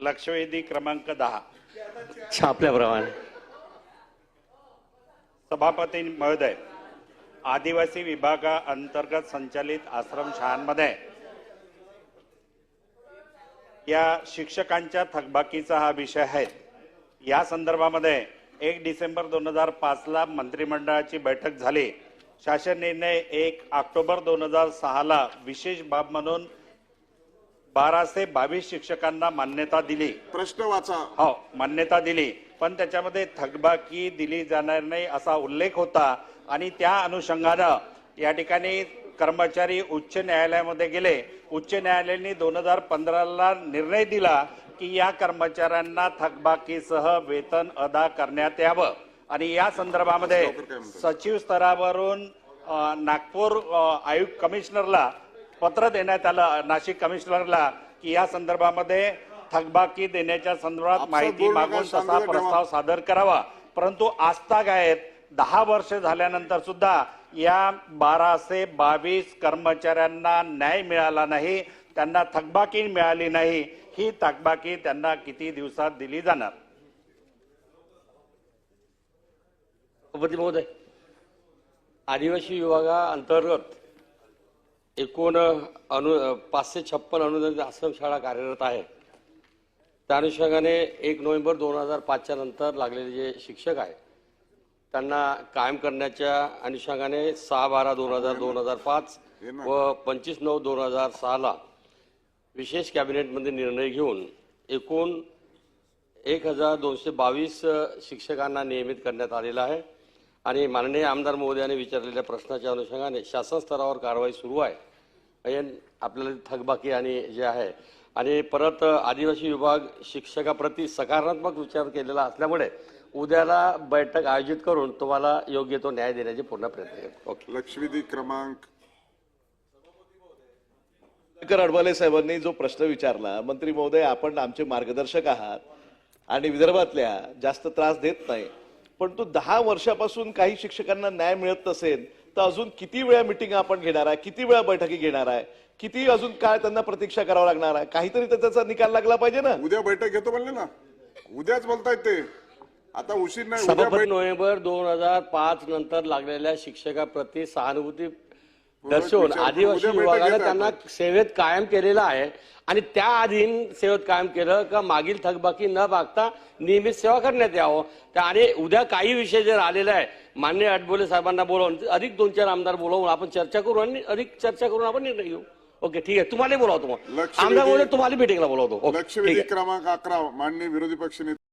लक्षवेधी क्रमांक दहा. छापल्याप्रमाणे. सभापती महोदय आदिवासी विभागा अंतर्गत संचालित आश्रमशाळांमध्ये या शिक्षकांच्या थकबाकीचा हा विषय आहे. या संदर्भामध्ये एक डिसेंबर दोन हजार पाचला मंत्रिमंडळाची बैठक झाली. शासन निर्णय एक ऑक्टोबर दोन हजार सहाला विशेष बाब म्हणून बाराशे बावीस शिक्षकांना मान्यता दिली. प्रश्न वाचा. हो मान्यता दिली. पण त्याच्यामध्ये थकबाकी दिली जाणार नाही असा उल्लेख होता. आणि त्या अनुषंगानं या ठिकाणी कर्मचारी उच्च न्यायालयामध्ये गेले. उच्च न्यायालयाने दोन हजार पंधराला निर्णय दिला की या कर्मचाऱ्यांना थकबाकीसह वेतन अदा करण्यात यावं. आणि या संदर्भामध्ये? सचिव स्तरावरून नागपूर आयुक्त कमिशनरला पत्र देण्यात आलं नाशिक कमिशनरला की या संदर्भामध्ये थकबाकी देण्याच्या संदर्भात माहिती मागून तसा. प्रस्ताव सादर करावा परंतु आजतागायत दहा वर्ष झाल्यानंतर सुद्धा या बाराशे बावीस कर्मचाऱ्यांना न्याय मिळाला नाही त्यांना थकबाकी मिळाली नाही ही थकबाकी त्यांना किती दिवसात दिली जाणार सभापती महोदय आदिवासी विभागाअंतर्गत एकूण अनु पाचशे छप्पन अनुदानित आश्रमशाळा कार्यरत आहे. त्या अनुषंगाने एक नोव्हेंबर दोन हजार पाचच्या नंतर लागलेले जे शिक्षक आहे त्यांना कायम करण्याच्या अनुषंगाने सहा बारा दोन हजार दोन हजार पाच व पंचवीस नऊ दोन हजार सहाला विशेष कॅबिनेटमध्ये निर्णय घेऊन एकूण एक हजार दोनशे बावीस शिक्षकांना नियमित करण्यात आलेलं आहे. आणि माननीय आमदार महोदयाने विचारलेल्या प्रश्नाच्या अनुषंगाने शासन स्तरावर कारवाई सुरू आहे. आपल्याला थकबाकी आणि जे आहे आणि परत आदिवासी विभाग शिक्षकाप्रती सकारात्मक विचार केलेला असल्यामुळे उद्याला बैठक आयोजित करून तुम्हाला योग्य तो न्याय देण्याचे पूर्ण प्रयत्न करू. ओके. लक्षवेधी क्रमांक. शंकर अडवाले साहेबांनी जो प्रश्न विचारला मंत्री महोदय आपण आमचे मार्गदर्शक आहात आणि विदर्भातल्या जास्त त्रास देत नाही. पण तो दहा वर्षापासून काही शिक्षकांना न्याय मिळत नसेल तर अजून किती वेळा मिटिंग आपण घेणार आहे? किती वेळा बैठकी घेणार आहे? किती अजून काय त्यांना प्रतीक्षा करावं लागणार आहे? काहीतरी तर त्याचा निकाल लागला पाहिजे ना. उद्या बैठक घेतो म्हणले ना. उद्याच बोलतायत ते. आता उशीर नाही नोव्हेंबर दोन हजार पाच नंतर लागलेल्या शिक्षकाप्रती सहानुभूती दर्शवून आदिवासी घेत त्यांना. सेवेत कायम केलेलं आहे. आणि त्या अधीन सेवेत कायम केलं का मागील थकबाकी न मागता नियमित सेवा करण्यात यावं. त्या आणि उद्या काही विषय जर आलेला आहे मान्य आठबोले साहेबांना बोलावून अधिक दोन चार आमदार बोलावून आपण चर्चा करू आणि अधिक चर्चा करून आपण निर्णय घेऊ. ओके ठीक आहे. तुम्हाला. बोलावतो. आमदार तुम्हाला मिटिंगला बोलावतो क्रमांक अकरा माननीय विरोधी पक्षनेते